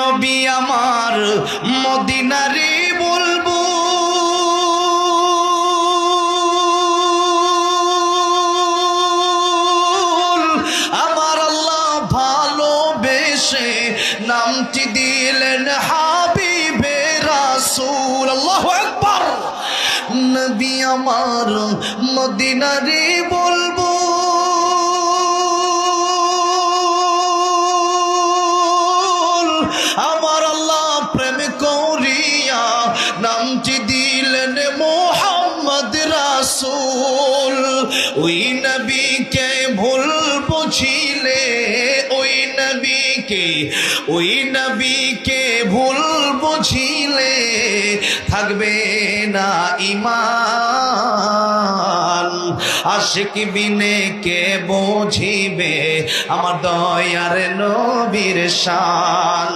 নবী আমার মদিনারে বলব। আমার আল্লাহ ভালোবেসে নামটি দিলেন হাবিবে রাসূল। আল্লাহু আকবার। নবী আমার মদিনারে বলব। আমার আল্লাহ প্রেম করিয়া নামটি দিলেন মোহাম্মদ রাসূল। ওই নবীকে ভুল বুঝিলে, ওই নবীকে ওই নবীকে ভুল বুঝিলে, থাকবে না ইমান। আশিক বিনে কে বুঝিবে? আমার দয়ার নবীর শান।